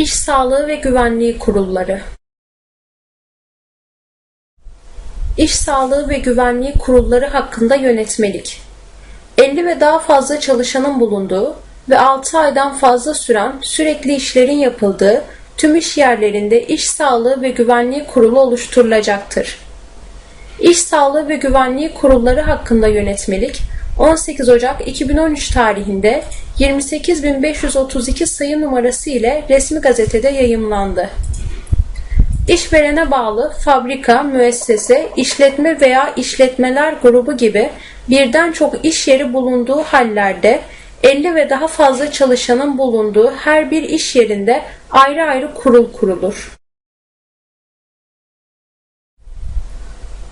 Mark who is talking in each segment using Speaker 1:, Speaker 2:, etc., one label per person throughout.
Speaker 1: İş Sağlığı ve Güvenliği Kurulları İş Sağlığı ve Güvenliği Kurulları hakkında yönetmelik 50 ve daha fazla çalışanın bulunduğu ve 6 aydan fazla süren sürekli işlerin yapıldığı tüm iş yerlerinde İş Sağlığı ve Güvenliği Kurulu oluşturulacaktır. İş Sağlığı ve Güvenliği Kurulları hakkında yönetmelik 18 Ocak 2013 tarihinde 28532 sayı numarası ile resmi gazetede yayımlandı. İşverene bağlı fabrika, müessese, işletme veya işletmeler grubu gibi birden çok iş yeri bulunduğu hallerde 50 ve daha fazla çalışanın bulunduğu her bir iş yerinde ayrı ayrı kurul kurulur.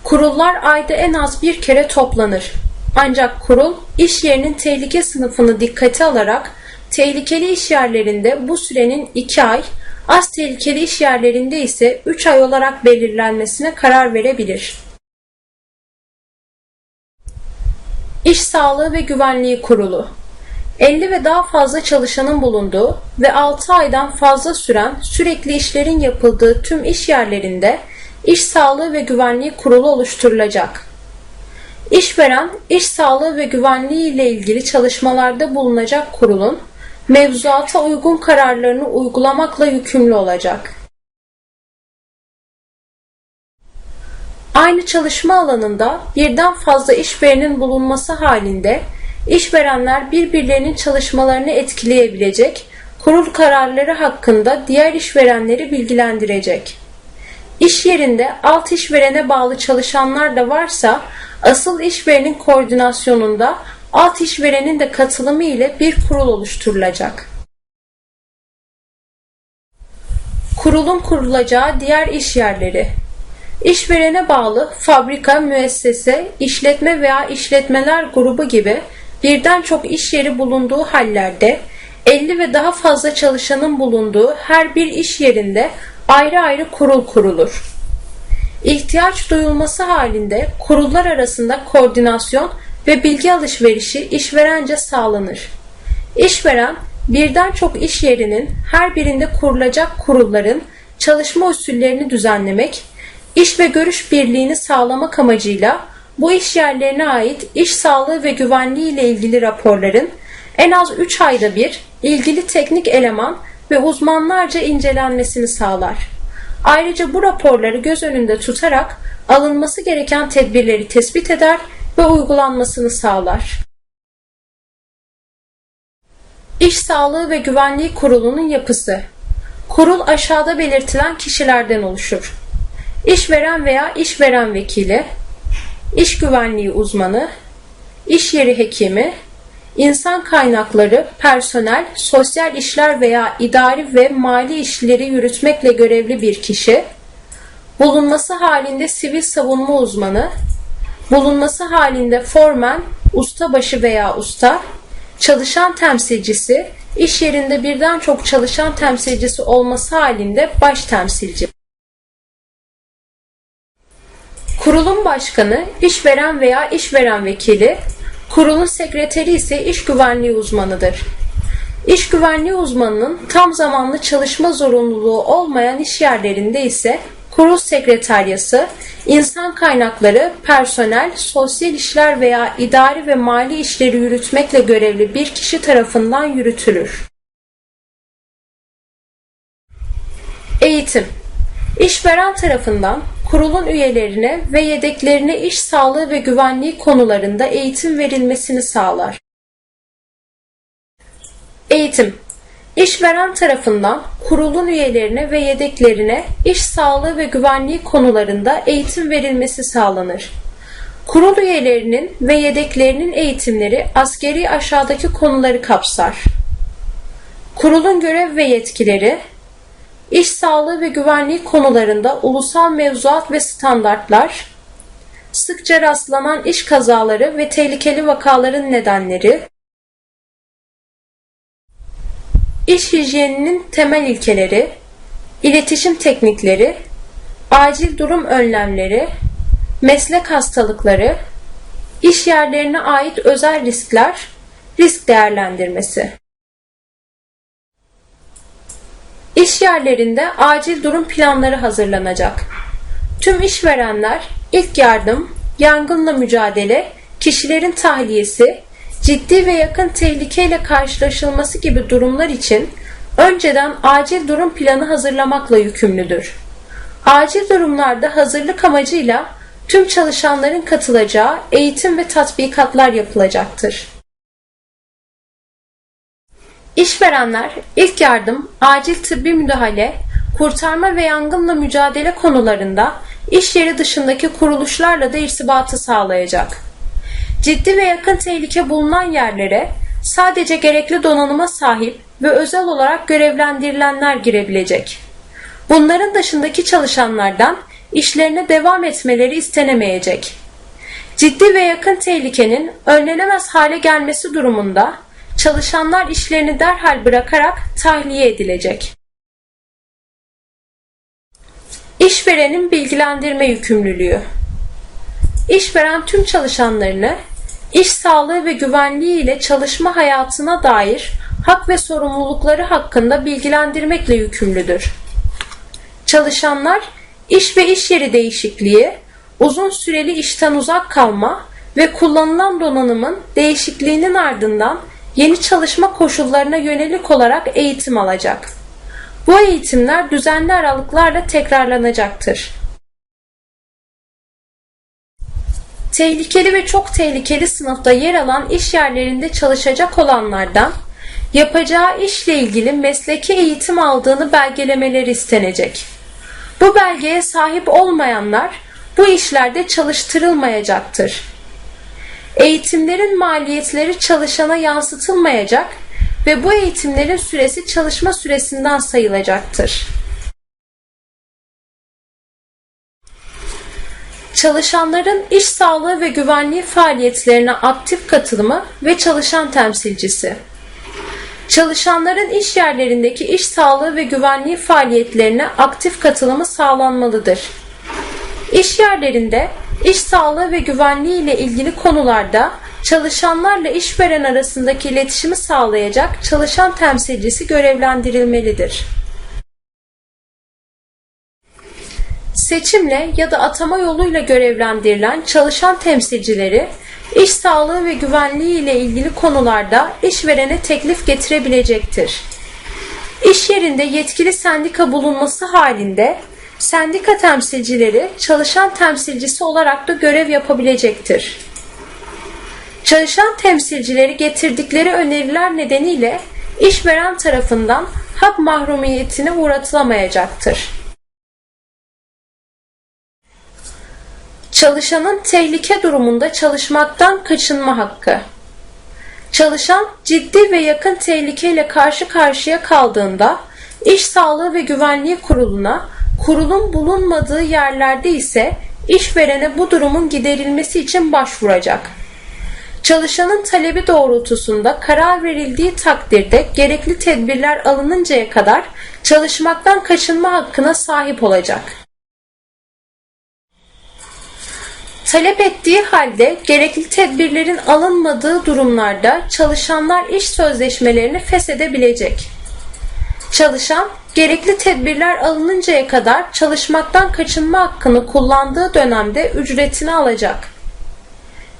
Speaker 1: Kurullar ayda en az bir kere toplanır. Ancak kurul iş yerinin tehlike sınıfını dikkate alarak tehlikeli iş yerlerinde bu sürenin 2 ay, az tehlikeli iş yerlerinde ise 3 ay olarak belirlenmesine karar verebilir. İş Sağlığı ve Güvenliği Kurulu 50 ve daha fazla çalışanın bulunduğu ve 6 aydan fazla süren sürekli işlerin yapıldığı tüm iş yerlerinde İş Sağlığı ve Güvenliği Kurulu oluşturulacak. İşveren, iş sağlığı ve güvenliği ile ilgili çalışmalarda bulunacak kurulun mevzuata uygun kararlarını uygulamakla yükümlü olacak. Aynı çalışma alanında birden fazla işverenin bulunması halinde işverenler birbirlerinin çalışmalarını etkileyebilecek kurul kararları hakkında diğer işverenleri bilgilendirecek. İş yerinde alt işverene bağlı çalışanlar da varsa asıl işverenin koordinasyonunda alt işverenin de katılımı ile bir kurul oluşturulacak. Kurulun kurulacağı diğer iş yerleri İşverene bağlı fabrika, müessese, işletme veya işletmeler grubu gibi birden çok iş yeri bulunduğu hallerde 50 ve daha fazla çalışanın bulunduğu her bir iş yerinde ayrı ayrı kurul kurulur. İhtiyaç duyulması halinde kurullar arasında koordinasyon ve bilgi alışverişi işverence sağlanır. İşveren birden çok iş yerinin her birinde kurulacak kurulların çalışma usullerini düzenlemek, iş ve görüş birliğini sağlamak amacıyla bu iş yerlerine ait iş sağlığı ve güvenliği ile ilgili raporların en az 3 ayda bir ilgili teknik eleman ve uzmanlarca incelenmesini sağlar. Ayrıca bu raporları göz önünde tutarak alınması gereken tedbirleri tespit eder ve uygulanmasını sağlar. İş Sağlığı ve Güvenliği Kurulu'nun yapısı Kurul aşağıda belirtilen kişilerden oluşur. İşveren veya işveren vekili, iş güvenliği uzmanı, iş yeri hekimi, insan kaynakları, personel, sosyal işler veya idari ve mali işleri yürütmekle görevli bir kişi, bulunması halinde sivil savunma uzmanı, bulunması halinde formen, ustabaşı veya usta, çalışan temsilcisi, iş yerinde birden çok çalışan temsilcisi olması halinde baş temsilci. Kurulun başkanı, işveren veya işveren vekili, kurulun sekreteri ise iş güvenliği uzmanıdır. İş güvenliği uzmanının tam zamanlı çalışma zorunluluğu olmayan iş yerlerinde ise kurul sekreteryası, insan kaynakları, personel, sosyal işler veya idari ve mali işleri yürütmekle görevli bir kişi tarafından yürütülür. Eğitim İşveren tarafından kurulun üyelerine ve yedeklerine iş sağlığı ve güvenliği konularında eğitim verilmesini sağlar. Eğitim İşveren tarafından kurulun üyelerine ve yedeklerine iş sağlığı ve güvenliği konularında eğitim verilmesi sağlanır. Kurul üyelerinin ve yedeklerinin eğitimleri askeri aşağıdaki konuları kapsar. Kurulun görev ve yetkileri, iş sağlığı ve güvenliği konularında ulusal mevzuat ve standartlar, sıkça rastlanan iş kazaları ve tehlikeli vakaların nedenleri, iş hijyeninin temel ilkeleri, iletişim teknikleri, acil durum önlemleri, meslek hastalıkları, iş yerlerine ait özel riskler, risk değerlendirmesi. İş yerlerinde acil durum planları hazırlanacak. Tüm işverenler ilk yardım, yangınla mücadele, kişilerin tahliyesi, ciddi ve yakın tehlikeyle karşılaşılması gibi durumlar için önceden acil durum planı hazırlamakla yükümlüdür. Acil durumlarda hazırlık amacıyla tüm çalışanların katılacağı eğitim ve tatbikatlar yapılacaktır. İşverenler ilk yardım, acil tıbbi müdahale, kurtarma ve yangınla mücadele konularında iş yeri dışındaki kuruluşlarla da irtibatı sağlayacak. Ciddi ve yakın tehlike bulunan yerlere sadece gerekli donanıma sahip ve özel olarak görevlendirilenler girebilecek. Bunların dışındaki çalışanlardan işlerine devam etmeleri istenemeyecek. Ciddi ve yakın tehlikenin önlenemez hale gelmesi durumunda çalışanlar işlerini derhal bırakarak tahliye edilecek. İşverenin bilgilendirme yükümlülüğü İşveren tüm çalışanlarını iş sağlığı ve güvenliği ile çalışma hayatına dair hak ve sorumlulukları hakkında bilgilendirmekle yükümlüdür. Çalışanlar iş ve iş yeri değişikliği, uzun süreli işten uzak kalma ve kullanılan donanımın değişikliğinin ardından yeni çalışma koşullarına yönelik olarak eğitim alacak. Bu eğitimler düzenli aralıklarla tekrarlanacaktır. Tehlikeli ve çok tehlikeli sınıfta yer alan iş yerlerinde çalışacak olanlardan yapacağı işle ilgili mesleki eğitim aldığını belgelemeleri istenecek. Bu belgeye sahip olmayanlar bu işlerde çalıştırılmayacaktır. Eğitimlerin maliyetleri çalışana yansıtılmayacak ve bu eğitimlerin süresi çalışma süresinden sayılacaktır. Çalışanların iş sağlığı ve güvenliği faaliyetlerine aktif katılımı ve çalışan temsilcisi. Çalışanların iş yerlerindeki iş sağlığı ve güvenliği faaliyetlerine aktif katılımı sağlanmalıdır. İş yerlerinde iş sağlığı ve güvenliği ile ilgili konularda çalışanlarla işveren arasındaki iletişimi sağlayacak çalışan temsilcisi görevlendirilmelidir. Seçimle ya da atama yoluyla görevlendirilen çalışan temsilcileri iş sağlığı ve güvenliği ile ilgili konularda işverene teklif getirebilecektir. İş yerinde yetkili sendika bulunması halinde sendika temsilcileri çalışan temsilcisi olarak da görev yapabilecektir. Çalışan temsilcileri getirdikleri öneriler nedeniyle işveren tarafından hak mahrumiyetine uğratılamayacaktır. Çalışanın tehlike durumunda çalışmaktan kaçınma hakkı. Çalışan ciddi ve yakın tehlikeyle karşı karşıya kaldığında İş Sağlığı ve Güvenliği Kurulu'na, kurulun bulunmadığı yerlerde ise işverene bu durumun giderilmesi için başvuracak. Çalışanın talebi doğrultusunda karar verildiği takdirde gerekli tedbirler alınıncaya kadar çalışmaktan kaçınma hakkına sahip olacak. Talep ettiği halde gerekli tedbirlerin alınmadığı durumlarda çalışanlar iş sözleşmelerini feshedebilecek. Çalışan gerekli tedbirler alınıncaya kadar çalışmaktan kaçınma hakkını kullandığı dönemde ücretini alacak.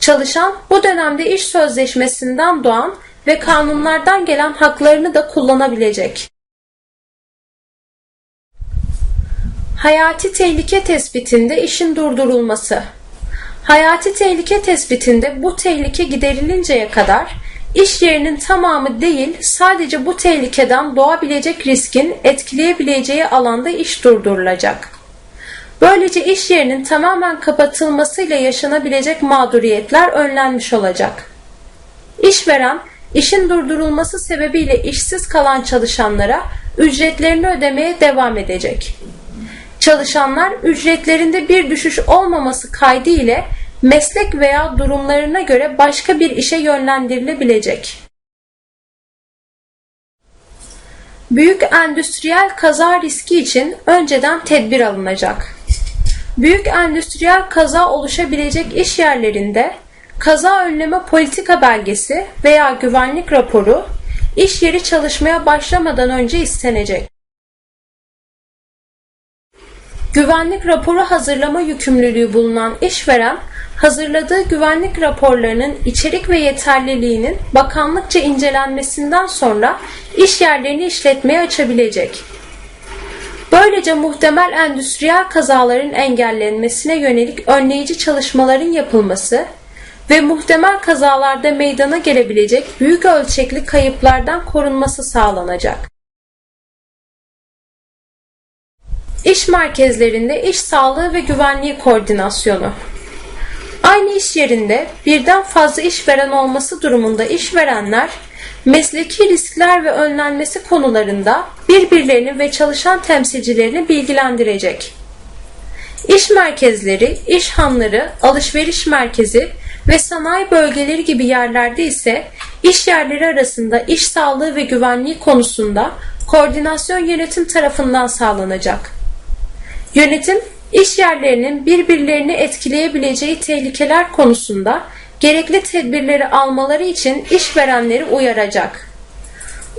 Speaker 1: Çalışan bu dönemde iş sözleşmesinden doğan ve kanunlardan gelen haklarını da kullanabilecek. Hayati tehlike tespitinde işin durdurulması Hayati tehlike tespitinde bu tehlike giderilinceye kadar iş yerinin tamamı değil sadece bu tehlikeden doğabilecek riskin etkileyebileceği alanda iş durdurulacak. Böylece iş yerinin tamamen kapatılmasıyla yaşanabilecek mağduriyetler önlenmiş olacak. İşveren, işin durdurulması sebebiyle işsiz kalan çalışanlara ücretlerini ödemeye devam edecek. Çalışanlar ücretlerinde bir düşüş olmaması kaydı ile meslek veya durumlarına göre başka bir işe yönlendirilebilecek. Büyük endüstriyel kaza riski için önceden tedbir alınacak. Büyük endüstriyel kaza oluşabilecek iş yerlerinde kaza önleme politika belgesi veya güvenlik raporu iş yeri çalışmaya başlamadan önce istenecek. Güvenlik raporu hazırlama yükümlülüğü bulunan işveren, hazırladığı güvenlik raporlarının içerik ve yeterliliğinin bakanlıkça incelenmesinden sonra iş yerlerini işletmeye açabilecek. Böylece muhtemel endüstriyel kazaların engellenmesine yönelik önleyici çalışmaların yapılması ve muhtemel kazalarda meydana gelebilecek büyük ölçekli kayıplardan korunması sağlanacak. İş merkezlerinde iş sağlığı ve güvenliği koordinasyonu. Aynı iş yerinde birden fazla işveren olması durumunda işverenler mesleki riskler ve önlenmesi konularında birbirlerini ve çalışan temsilcilerini bilgilendirecek. İş merkezleri, iş hanları, alışveriş merkezi ve sanayi bölgeleri gibi yerlerde ise iş yerleri arasında iş sağlığı ve güvenliği konusunda koordinasyon yönetim tarafından sağlanacak. Yönetim, iş yerlerinin birbirlerini etkileyebileceği tehlikeler konusunda gerekli tedbirleri almaları için işverenleri uyaracak.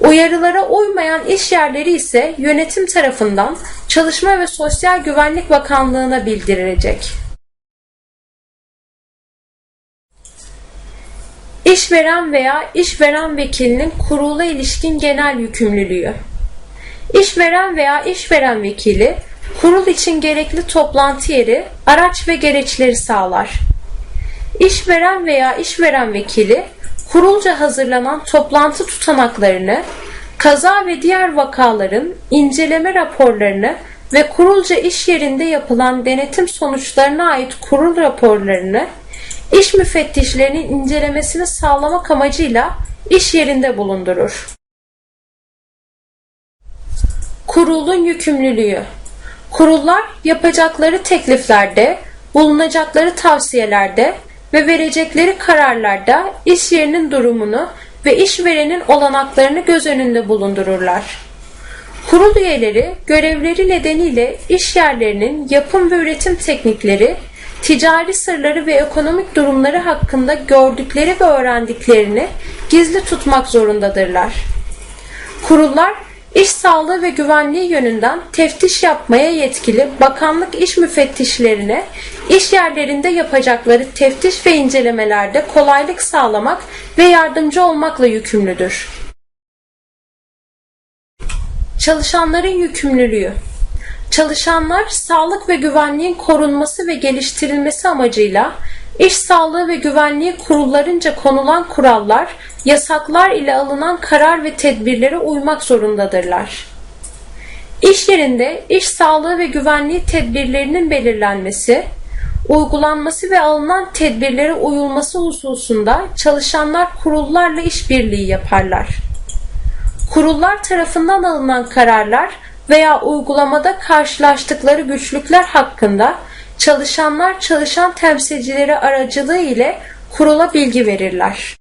Speaker 1: Uyarılara uymayan iş yerleri ise yönetim tarafından Çalışma ve Sosyal Güvenlik Bakanlığı'na bildirilecek. İşveren veya işveren vekilinin kurula ilişkin genel yükümlülüğü. İşveren veya işveren vekili kurul için gerekli toplantı yeri, araç ve gereçleri sağlar. İşveren veya işveren vekili kurulca hazırlanan toplantı tutanaklarını, kaza ve diğer vakaların inceleme raporlarını ve kurulca iş yerinde yapılan denetim sonuçlarına ait kurul raporlarını iş müfettişlerinin incelemesini sağlamak amacıyla iş yerinde bulundurur. Kurulun yükümlülüğü Kurullar yapacakları tekliflerde, bulunacakları tavsiyelerde ve verecekleri kararlarda iş yerinin durumunu ve işverenin olanaklarını göz önünde bulundururlar. Kurul üyeleri görevleri nedeniyle iş yerlerinin yapım ve üretim teknikleri, ticari sırları ve ekonomik durumları hakkında gördükleri ve öğrendiklerini gizli tutmak zorundadırlar. Kurullar İş sağlığı ve güvenliği yönünden teftiş yapmaya yetkili bakanlık iş müfettişlerine iş yerlerinde yapacakları teftiş ve incelemelerde kolaylık sağlamak ve yardımcı olmakla yükümlüdür. Çalışanların yükümlülüğü Çalışanlar sağlık ve güvenliğin korunması ve geliştirilmesi amacıyla İş sağlığı ve güvenliği kurullarınca konulan kurallar, yasaklar ile alınan karar ve tedbirlere uymak zorundadırlar. İş yerinde iş sağlığı ve güvenliği tedbirlerinin belirlenmesi, uygulanması ve alınan tedbirlere uyulması hususunda çalışanlar kurullarla işbirliği yaparlar. Kurullar tarafından alınan kararlar veya uygulamada karşılaştıkları güçlükler hakkında çalışanlar çalışan temsilcileri aracılığı ile kurula bilgi verirler.